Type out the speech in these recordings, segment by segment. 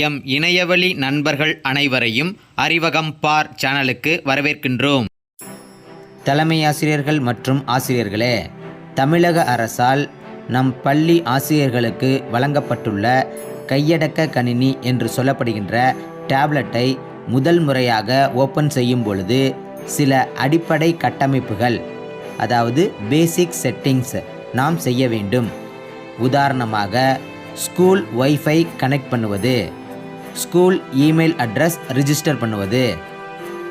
M இணையவழி நண்பர்கள் அனைவரையும் அறிவகம் பார் சேனலுக்கு வரவேற்கின்றோம். தலைமை ஆசிரியர்கள் மற்றும் ஆசிரியர்களே தமிழக அரசால் நம் பள்ளி ஆசிரியர்களுக்கு வழங்கப்பட்டுள்ள கையடக்க கணினி என்று சொல்லப்படுகின்ற டேப்லெட்டை முதல் முறையாக ஓப்பன் செய்யும் பொழுது சில அடிப்படை கட்டமைப்புகள் அதாவது பேசிக் செட்டிங்ஸ் நாம் செய்ய வேண்டும். உதாரணமாக ஸ்கூல் வைஃபை கனெக்ட் பண்ணுவது. ஸ்கூல் இமெயில் அட்ரஸ் ரிஜிஸ்டர் பண்ணுவது.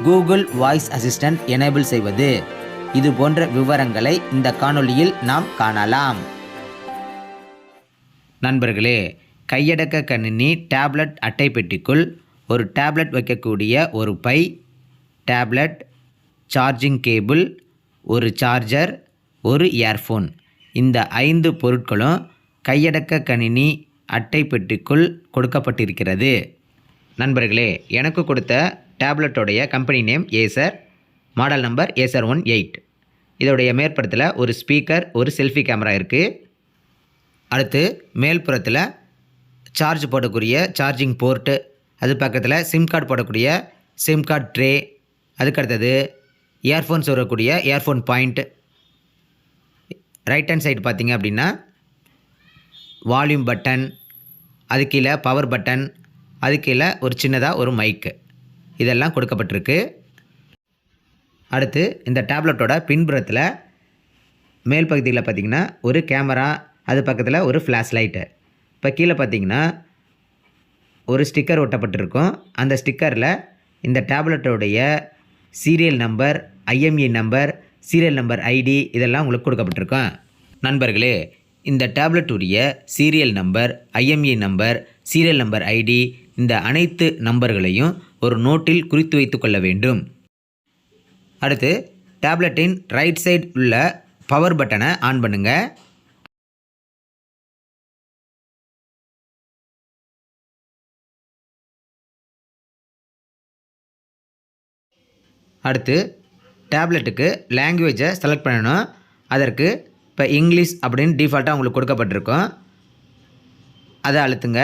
கூகுள் வாய்ஸ் அசிஸ்டன்ட் எனேபிள் செய்வது. இது போன்ற விவரங்களை இந்த காணொளியில் நாம் காணலாம். நண்பர்களே கையடக்க கணினி டேப்லெட் அட்டை பெட்டிக்குள் ஒரு டேப்லெட் வைக்கக்கூடிய ஒரு பை டேப்லெட் சார்ஜிங் கேபிள் ஒரு சார்ஜர் ஒரு இயர்ஃபோன். இந்த ஐந்து பொருட்களும் கையடக்க கணினி அட்டை பெட்டிக்குள் கொடுக்கப்பட்டிருக்கிறது. நண்பர்களே எனக்கு கொடுத்த டேப்லெட்டோடைய company name Acer model number Acer one eight இதோடைய மேற்படத்தில் ஒரு ஸ்பீக்கர் ஒரு செல்ஃபி கேமரா இருக்குது அடுத்து மேல்புறத்தில் சார்ஜ் போடக்கூடிய சார்ஜிங் போர்ட்டு அது பக்கத்தில் சிம் கார்டு போடக்கூடிய சிம் கார்டு ட்ரே அதுக்கு அடுத்தது இயர்ஃபோன்ஸ் வரக்கூடிய earphone point. Right hand side பார்த்திங்க அப்படின்னா வால்யூம் பட்டன் அது கீழே பவர் பட்டன் அது கீழே ஒரு சின்னதாக ஒரு மைக்கு இதெல்லாம் கொடுக்கப்பட்டிருக்கு. அடுத்து இந்த டேப்லெட்டோட பின்புறத்தில் மேல் பகுதியில் பார்த்தீங்கன்னா ஒரு கேமரா அது பக்கத்தில் ஒரு ஃப்ளாஷ் லைட்டு இப்போ கீழே பார்த்தீங்கன்னா ஒரு ஸ்டிக்கர் ஒட்டப்பட்டிருக்கும். அந்த ஸ்டிக்கரில் இந்த டேப்லெட்டோடைய serial number IMEI number serial number ID இதெல்லாம் உங்களுக்கு கொடுக்கப்பட்டிருக்கும். நண்பர்களே இந்த டேப்லெட்டுடைய serial number IMEI number serial number ID இந்த அனைத்து நம்பர்களையும் ஒரு நோட்டில் குறித்து வைத்து கொள்ள வேண்டும். அடுத்து டேப்லெட்டின் ரைட் சைடு உள்ள பவர் பட்டனை ஆன் பண்ணுங்கள் அடுத்து டேப்லெட்டுக்கு லாங்குவேஜை செலக்ட் பண்ணணும். அதற்கு இப்போ இங்கிலீஷ் அப்படின்னு டிஃபால்ட்டாக உங்களுக்கு கொடுக்கப்பட்டிருக்கும். அதை அழுத்துங்க.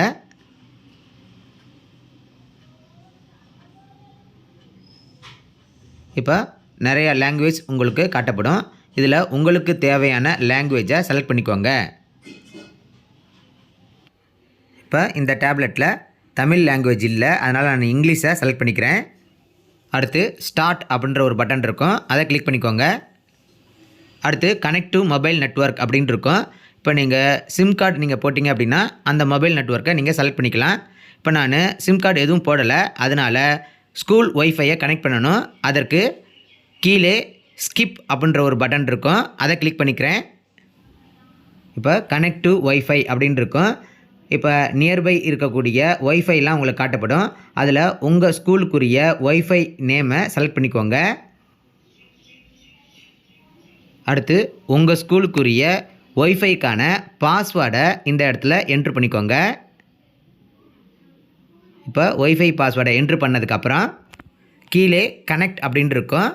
இப்போ நிறையா லாங்குவேஜ் உங்களுக்கு காட்டப்படும். இதில் உங்களுக்கு தேவையான லாங்குவேஜை செலக்ட் பண்ணிக்கோங்க. இப்போ இந்த டேப்லெட்டில் தமிழ் லாங்குவேஜ் இல்லை. அதனால் நான் இங்கிலீஷை செலக்ட் பண்ணிக்கிறேன். அடுத்து ஸ்டார்ட் அப்படின்ற ஒரு பட்டன் இருக்கும். அதை கிளிக் பண்ணிக்கோங்க. அடுத்து கனெக்ட் டு மொபைல் நெட்வொர்க் அப்படின்னு இருக்கும் இப்போ நீங்கள் சிம் கார்டு நீங்கள் போட்டிங்க அப்படின்னா அந்த மொபைல் நெட்வொர்க்கை நீங்கள் செலக்ட் பண்ணிக்கலாம். இப்போ நான் சிம் கார்டு எதுவும் போடலை. அதனால் ஸ்கூல் ஒய்ஃபையை கனெக்ட் பண்ணணும். அதற்கு கீழே ஸ்கிப் அப்படின்ற ஒரு பட்டன் இருக்கும். அதை கிளிக் பண்ணிக்கிறேன். இப்போ கனெக்ட் டு ஒய்ஃபை அப்படின்னு இருக்கும் இப்போ நியர்பை இருக்கக்கூடிய ஒய்ஃபைலாம் உங்களுக்கு காட்டப்படும். அதில் உங்கள் ஸ்கூலுக்குரிய ஒய்ஃபை நேமை செலக்ட் பண்ணிக்கோங்க. அடுத்து உங்கள் ஸ்கூலுக்குரிய ஒய்ஃபைக்கான பாஸ்வேர்டை இந்த இடத்துல என்ட்ரு பண்ணிக்கோங்க. இப்போ ஒய்ஃபை பாஸ்வேர்டை என்ட்ரு பண்ணதுக்கப்புறம் கீழே கனெக்ட் அப்படின்னு இருக்கும்.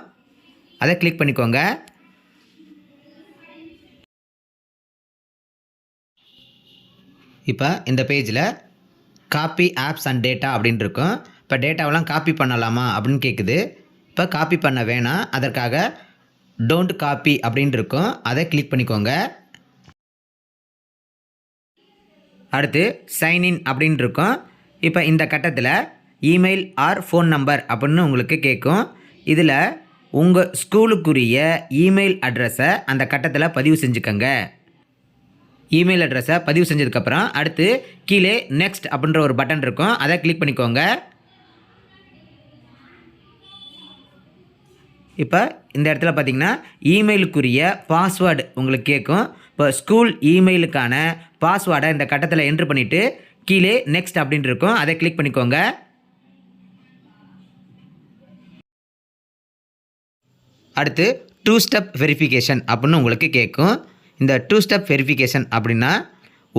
அதை கிளிக் பண்ணிக்கோங்க. இப்போ இந்த பேஜில் காப்பி ஆப்ஸ் அண்ட் டேட்டா அப்படின்னு இருக்கும். இப்போ டேட்டாவெல்லாம் காப்பி பண்ணலாமா அப்படின்னு கேட்குது இப்போ காப்பி பண்ண வேணாம். அதற்காக டோன்ட் காப்பி அப்படின்ட்டு இருக்கும். அதை கிளிக் பண்ணிக்கோங்க. அடுத்து சைன்இன் அப்படின்ட்டு இருக்கும். இப்போ இந்த கட்டத்தில் இமெயில் ஆர் ஃபோன் நம்பர் அப்படின்னு உங்களுக்கு கேட்கும். இதில் உங்கள் ஸ்கூலுக்குரிய இமெயில் அட்ரஸை அந்த கட்டத்தில் பதிவு செஞ்சுக்கோங்க. இமெயில் அட்ரஸை பதிவு செஞ்சதுக்கப்புறம் அடுத்து கீழே நெக்ஸ்ட் அப்படின்ற ஒரு பட்டன் இருக்கும். அதை கிளிக் பண்ணிக்கோங்க. இப்போ இந்த இடத்துல பார்த்தீங்கன்னா இமெயிலுக்குரிய பாஸ்வேர்டு உங்களுக்கு கேட்கும். இப்போ ஸ்கூல் இமெயிலுக்கான பாஸ்வேர்டை இந்த கட்டத்தில் என்ட்ரு பண்ணிவிட்டு கீழே நெக்ஸ்ட் அப்படின்னு இருக்கும். அதை கிளிக் பண்ணிக்கோங்க. அடுத்து டூ ஸ்டெப் வெரிஃபிகேஷன் அப்படின்னு உங்களுக்கு கேட்கும். இந்த டூ ஸ்டெப் வெரிஃபிகேஷன் அப்படின்னா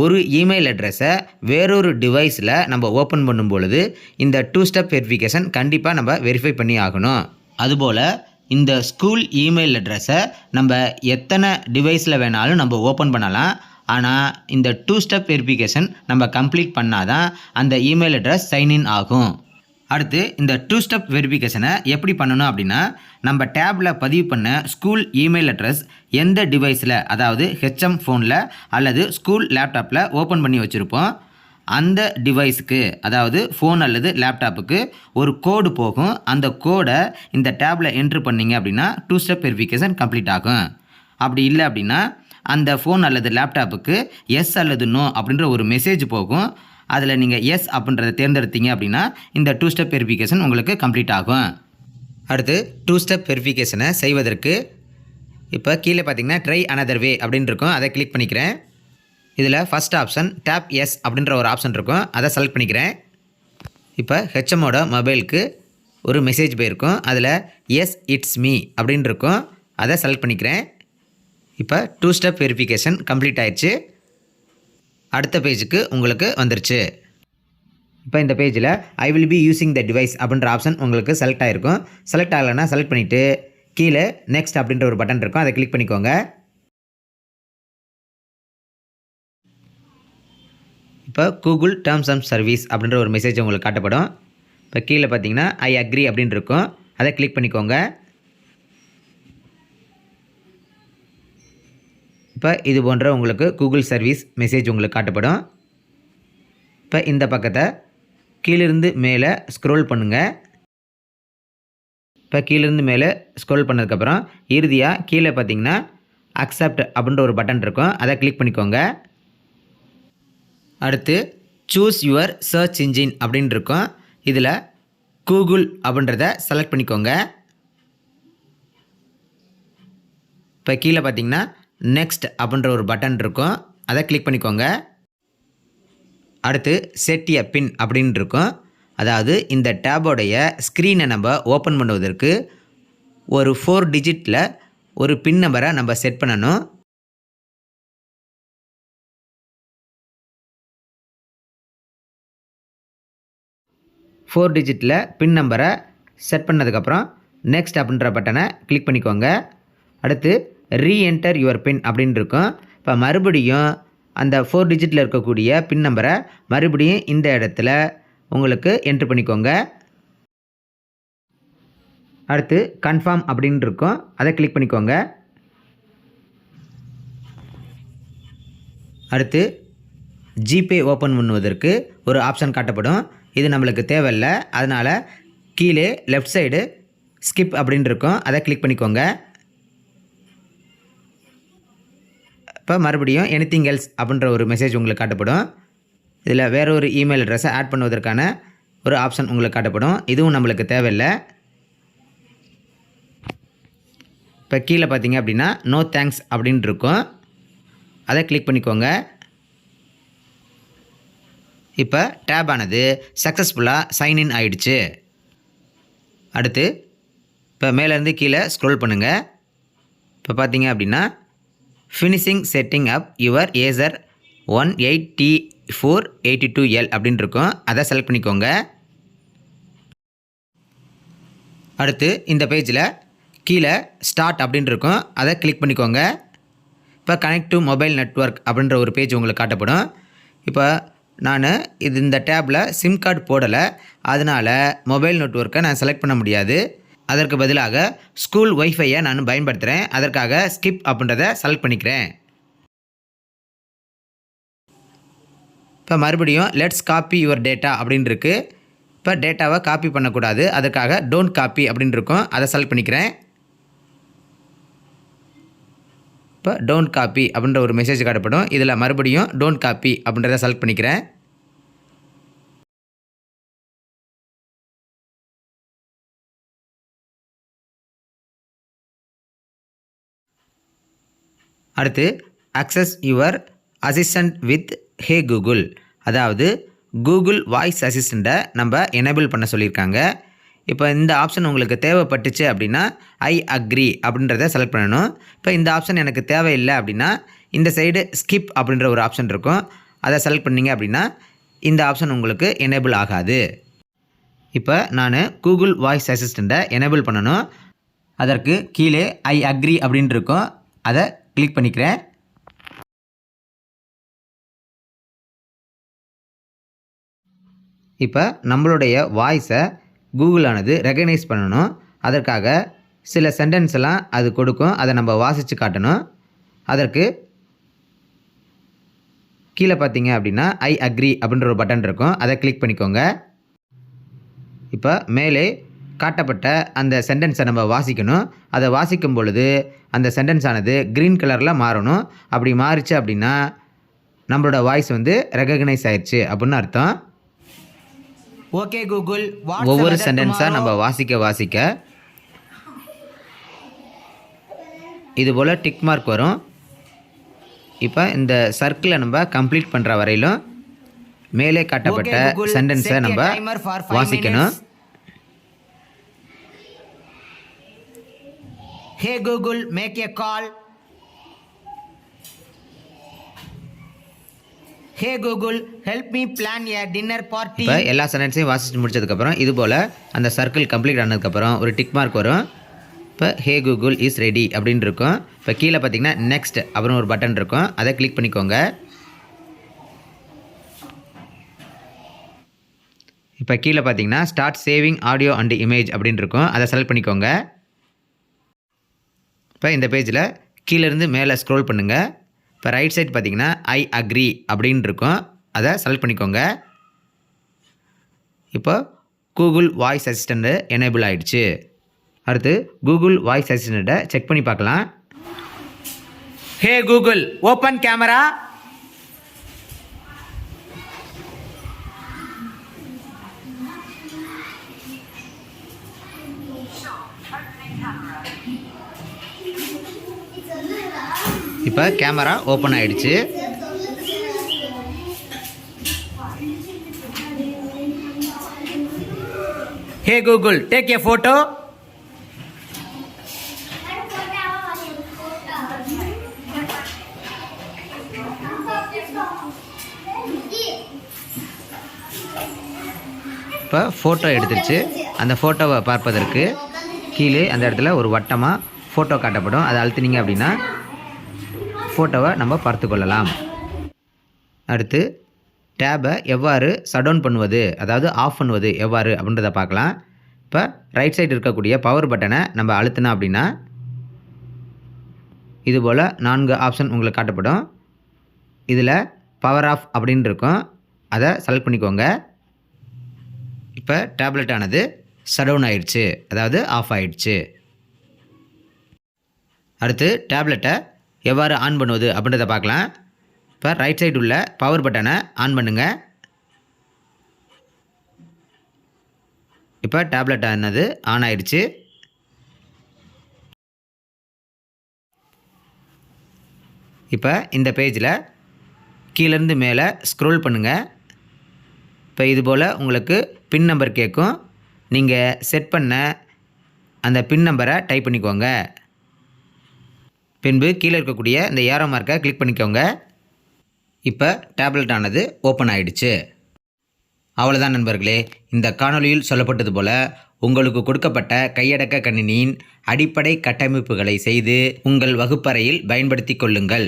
ஒரு இமெயில் அட்ரஸை வேறொரு டிவைஸில் நம்ம ஓப்பன் பண்ணும் பொழுது இந்த டூ ஸ்டெப் வெரிஃபிகேஷன் கண்டிப்பாக நம்ம வெரிஃபை பண்ணி ஆகணும். அதுபோல் இந்த ஸ்கூல் இமெயில் அட்ரஸை நம்ம எத்தனை டிவைஸில் வேணாலும் நம்ம ஓப்பன் பண்ணலாம். ஆனால் இந்த டூ ஸ்டெப் வெரிஃபிகேஷன் நம்ம கம்ப்ளீட் பண்ணால் தான் அந்த இமெயில் அட்ரஸ் சைன்இன் ஆகும். அடுத்து இந்த டூ ஸ்டெப் வெரிஃபிகேஷனை எப்படி பண்ணணும் அப்படின்னா நம்ம டேப்பில் பதிவு பண்ண ஸ்கூல் இமெயில் அட்ரஸ் எந்த டிவைஸில் அதாவது ஹெச்எம் ஃபோனில் அல்லது ஸ்கூல் லேப்டாப்பில் ஓப்பன் பண்ணி வச்சுருப்போம். அந்த டிவைஸுக்கு அதாவது ஃபோன் அல்லது லேப்டாப்புக்கு ஒரு கோடு போகும். அந்த கோடை இந்த டேப்பில் என்ட்ரு பண்ணீங்க அப்படின்னா டூ ஸ்டெப் வெரிஃபிகேஷன் கம்ப்ளீட் ஆகும். அப்படி இல்லை அப்படின்னா அந்த ஃபோன் அல்லது லேப்டாப்புக்கு எஸ் அல்லது நோ அப்படின்ற ஒரு மெசேஜ் போகும். அதில் நீங்கள் எஸ் அப்படின்றத தேர்ந்தெடுத்தீங்க அப்படின்னா இந்த டூ ஸ்டெப் வெரிஃபிகேஷன் உங்களுக்கு கம்ப்ளீட் ஆகும். அடுத்து டூ ஸ்டெப் வெரிஃபிகேஷனை செய்வதற்கு இப்போ கீழே பார்த்தீங்கன்னா ட்ரை அனதர் வே அப்படின்னு இருக்கும். அதை கிளிக் பண்ணிக்கிறேன். இதில் ஃபஸ்ட் ஆப்ஷன் டேப் எஸ் அப்படின்ற ஒரு ஆப்ஷன் இருக்கும். அதை செலக்ட் பண்ணிக்கிறேன். இப்போ ஹெச்எம்மோட மொபைலுக்கு ஒரு மெசேஜ் போயிருக்கும். அதில் எஸ் இட்ஸ் மீ அப்படின்னு இருக்கும். அதை செலக்ட் பண்ணிக்கிறேன். இப்போ டூ ஸ்டெப் வெரிஃபிகேஷன் கம்ப்ளீட் ஆயிடுச்சு. அடுத்த பேஜுக்கு உங்களுக்கு வந்துருச்சு. இப்போ இந்த பேஜில் I will be using the device அப்படின்ற ஆப்ஷன் உங்களுக்கு செலக்ட் ஆகிருக்கும் செலக்ட் ஆகலைன்னா செலக்ட் பண்ணிவிட்டு கீழே நெக்ஸ்ட் அப்படின்ற ஒரு பட்டன் இருக்கும். அதை கிளிக் பண்ணிக்கோங்க. இப்போ கூகுள் டேர்ம்ஸ் அண்ட் சர்வீஸ் அப்படின்ற ஒரு மெசேஜ் உங்களுக்கு காட்டப்படும். இப்போ கீழே பார்த்தீங்கன்னா ஐ அக்ரி அப்படின்னு இருக்கும். அதை கிளிக் பண்ணிக்கோங்க. இப்போ இது போன்ற உங்களுக்கு கூகுள் சர்வீஸ் மெசேஜ் உங்களுக்கு காட்டப்படும். இப்போ இந்த பக்கத்தை கீழிருந்து மேலே ஸ்க்ரோல் பண்ணுங்கள் இப்போ கீழிருந்து மேலே ஸ்க்ரோல் பண்ணதுக்கப்புறம் இறுதியாக கீழே பார்த்தீங்கன்னா அக்செப்ட் அப்படின்ற ஒரு பட்டன் இருக்கும். அதை கிளிக் பண்ணிக்கோங்க. அடுத்து சூஸ் யுவர் சர்ச் இன்ஜின் அப்படின்னு இருக்கும் இதில் கூகுள் அப்படின்றத செலக்ட் பண்ணிக்கோங்க. இப்போ கீழே பார்த்தீங்கன்னா நெக்ஸ்ட் அப்படின்ற ஒரு பட்டன் இருக்கும். அதை கிளிக் பண்ணிக்கோங்க. அடுத்து செட் எ பின் அப்படின்னு இருக்கும் அதாவது இந்த டேபோடைய ஸ்க்ரீனை நம்ம ஓப்பன் பண்ணுவதற்கு ஒரு ஃபோர் டிஜிட்டில் ஒரு பின் நம்பரை நம்ம செட் பண்ணணும். ஃபோர் டிஜிட்டில் பின் நம்பரை செட் பண்ணதுக்கப்புறம் நெக்ஸ்ட் அப்படின்ற பட்டனை கிளிக் பண்ணிக்கோங்க. அடுத்து ரீஎன்டர் யுவர் பின் அப்படின்னு இருக்கும். இப்போ மறுபடியும் அந்த ஃபோர் டிஜிட்டில் இருக்கக்கூடிய பின் நம்பரை மறுபடியும் இந்த இடத்துல உங்களுக்கு என்ட்ரு பண்ணிக்கோங்க. அடுத்து கன்ஃபார்ம் அப்படின்னு இருக்கும். அதை கிளிக் பண்ணிக்கோங்க. அடுத்து ஜிபே ஓப்பன் பண்ணுவதற்கு ஒரு ஆப்ஷன் காட்டப்படும். இது நம்மளுக்கு தேவையில்லை. அதனால் கீழே லெஃப்ட் சைடு ஸ்கிப் அப்படின்னு இருக்கும். அதை கிளிக் பண்ணிக்கோங்க. இப்போ மறுபடியும் எனித்திங் எல்ஸ் அப்படின்ற ஒரு மெசேஜ் உங்களுக்கு காட்டப்படும். இதில் வேற ஒரு இமெயில் அட்ரஸை ஆட் பண்ணுவதற்கான ஒரு ஆப்ஷன் உங்களுக்கு காட்டப்படும். இதுவும் நம்மளுக்கு தேவையில்லை. இப்போ கீழே பார்த்தீங்க அப்படின்னா நோ தேங்க்ஸ் அப்படின்னு இருக்கும். அதை கிளிக் பண்ணிக்கோங்க. இப்போ டேப் ஆனது சக்ஸஸ்ஃபுல்லாக சைன்இன் ஆகிடுச்சு அடுத்து இப்போ மேலேருந்து கீழே ஸ்க்ரோல் பண்ணுங்கள் இப்போ பார்த்தீங்க அப்படின்னா finishing setting up your Acer one eight T four eighty two L அப்படின்னு இருக்கும். அதை செலக்ட் பண்ணிக்கோங்க. அடுத்து இந்த பேஜில் கீழே ஸ்டார்ட் அப்படின்னு இருக்கும். அதை கிளிக் பண்ணிக்கோங்க. இப்போ கனெக்ட் டு மொபைல் நெட்வொர்க் அப்படின்ற ஒரு பேஜ் உங்களுக்கு காட்டப்படும். இப்போ நான் இது இந்த டேப்பில் சிம் கார்டு போடலை. அதனால் மொபைல் நெட்வொர்க்கை நான் செலக்ட் பண்ண முடியாது. அதற்கு பதிலாக ஸ்கூல் ஒய்ஃபையை நான் பயன்படுத்துகிறேன் அதற்காக ஸ்கிப் அப்படின்றத செலக்ட் பண்ணிக்கிறேன். இப்போ மறுபடியும் லெட்ஸ் காப்பி யுவர் டேட்டா அப்படின்னு இப்போ டேட்டாவை காப்பி பண்ணக்கூடாது. அதுக்காக டோன்ட் காப்பி அப்படின்னு இருக்கும். அதை செலக்ட் பண்ணிக்கிறேன். இப்போ டோன்ட் காப்பி அப்படின்ற ஒரு மெசேஜ் காட்டப்படும். இதில் மறுபடியும் டோன்ட் காப்பி அப்படின்றத செலக்ட் பண்ணிக்கிறேன். அடுத்து access your assistant with hey Google அதாவது கூகுள் வாய்ஸ் அசிஸ்டண்ட்டை நம்ம எனேபிள் பண்ண சொல்லியிருக்காங்க. இப்போ இந்த ஆப்ஷன் உங்களுக்கு தேவைப்பட்டுச்சு அப்படின்னா ஐ அக்ரி அப்படின்றத செலக்ட் பண்ணணும். இப்போ இந்த ஆப்ஷன் எனக்கு தேவையில்லை அப்படின்னா இந்த சைடு ஸ்கிப் அப்படின்ற ஒரு ஆப்ஷன் இருக்கும். அதை செலக்ட் பண்ணிங்க அப்படின்னா இந்த ஆப்ஷன் உங்களுக்கு எனேபிள் ஆகாது. இப்போ நான் கூகுள் வாய்ஸ் அசிஸ்டண்ட்டை எனேபிள் பண்ணணும். அதற்கு கீழே ஐ அக்ரி அப்படின்ட்டு இருக்கும். அதை கிளிக் பண்ணிக்கிறேன். இப்போ நம்மளுடைய வாய்ஸை கூகுளானது ரெகனைஸ் பண்ணணும். அதற்காக சில சென்டென்ஸ் எல்லாம் அது கொடுக்கும். அதை நம்ம வாசித்து காட்டணும். அதற்கு கீழே பார்த்தீங்க அப்படின்னா ஐ அக்ரி அப்படின்ற ஒரு பட்டன் இருக்கும். அதை கிளிக் பண்ணிக்கோங்க. இப்போ மேலே காட்டப்பட்ட அந்த சென்டென்ஸை நம்ம வாசிக்கணும். அதை வாசிக்கும் பொழுது அந்த சென்டென்ஸ் ஆனது க்ரீன் கலரில் மாறணும். அப்படி மாறிச்சு அப்படின்னா நம்மளோட வாய்ஸ் வந்து ரெகக்னைஸ் ஆயிடுச்சு அப்படின்னு அர்த்தம். Okay Google. ஒவ்வொரு சென்டென்ஸாக நம்ம வாசிக்க வாசிக்க இது போல் டிக் மார்க் வரும். இப்போ இந்த சர்க்கிளை நம்ம கம்ப்ளீட் பண்ணுற வரையிலும் மேலே காட்டப்பட்ட சென்டென்ஸை நம்ம வாசிக்கணும். Hey Google make a call hey Google help me plan a dinner party இப்போ எல்லா சென்டென்ஸையும் வாசித்து முடிச்சதுக்கப்புறம் இது போல் அந்த சர்க்கிள் கம்ப்ளீட் ஆனதுக்கப்புறம் ஒரு டிக் மார்க் வரும். இப்போ ஹே கூகுள் இஸ் ரெடி அப்படின்னு இருக்கும். இப்போ கீழே பார்த்தீங்கன்னா நெக்ஸ்ட் அப்புறம் ஒரு பட்டன் இருக்கும். அதை கிளிக் பண்ணிக்கோங்க. இப்போ கீழே பார்த்தீங்கன்னா start saving audio and image அப்படின்னு இருக்கும். அதை செலக்ட் பண்ணிக்கோங்க. இப்போ இந்த பேஜில் கீழேருந்து மேலே ஸ்க்ரோல் பண்ணுங்கள் இப்போ ரைட் சைட் பார்த்தீங்கன்னா ஐ அக்ரி அப்படின்னு இருக்கும் அதை செலக்ட் பண்ணிக்கோங்க. இப்போ கூகுள் வாய்ஸ் அசிஸ்டண்ட்டு எனேபிள் ஆகிடுச்சு அடுத்து கூகுள் வாய்ஸ் அசிஸ்டண்ட்டை செக் பண்ணி பார்க்கலாம். ஹே கூகுள் ஓப்பன் கேமரா இப்போ கேமரா ஓப்பன் ஆகிடுச்சு hey Google take a photo இப்போ ஃபோட்டோ எடுத்துருச்சு. அந்த ஃபோட்டோவை பார்ப்பதற்கு கீழே அந்த இடத்துல ஒரு வட்டமாக ஃபோட்டோ காட்டப்படும். அதை அழுத்தினீங்க அப்படின்னா ஃபோட்டோவை நம்ம பார்த்து கொள்ளலாம் அடுத்து டேபை எவ்வாறு சடவுன் பண்ணுவது அதாவது ஆஃப் பண்ணுவது எவ்வாறு அப்படின்றத பார்க்கலாம். இப்போ ரைட் சைடு இருக்கக்கூடிய பவர் பட்டனை நம்ம அழுத்தினோம் அப்படின்னா இது போல் நான்கு ஆப்ஷன் உங்களுக்கு காட்டப்படும். இதில் பவர் ஆஃப் அப்படின்னு இருக்கும். அதை செலக்ட் பண்ணிக்கோங்க. இப்போ டேப்லெட் ஆனது சடவுன் ஆயிடுச்சு. அதாவது ஆஃப் ஆயிடுச்சு. அடுத்து டேப்லெட்டை எவ்வாறு ஆன் பண்ணுவது அப்படின்றத பார்க்கலாம். இப்போ ரைட் சைடு உள்ள பவர் பட்டனை ஆன் பண்ணுங்கள் இப்போ டேப்லெட் ஆனது ஆன் ஆயிடுச்சு. இப்போ இந்த பேஜில் கீழேருந்து மேலே ஸ்க்ரோல் பண்ணுங்கள் இப்போ இது போல் உங்களுக்கு பின் நம்பர் கேட்கும். நீங்கள் செட் பண்ண அந்த பின் நம்பரை டைப் பண்ணிக்கோங்க. பின்பு கீழே இருக்கக்கூடிய இந்த ஏரோ மார்க்கை கிளிக் பண்ணிக்கோங்க. இப்போ டேப்லெட் ஆனது ஓப்பன் ஆகிடுச்சு அவ்வளோதான் நண்பர்களே. இந்த காணொளியில் சொல்லப்பட்டது போல உங்களுக்கு கொடுக்கப்பட்ட கையடக்க கணினியின் அடிப்படை கட்டமைப்புகளை செய்து உங்கள் வகுப்பறையில் பயன்படுத்தி கொள்ளுங்கள்.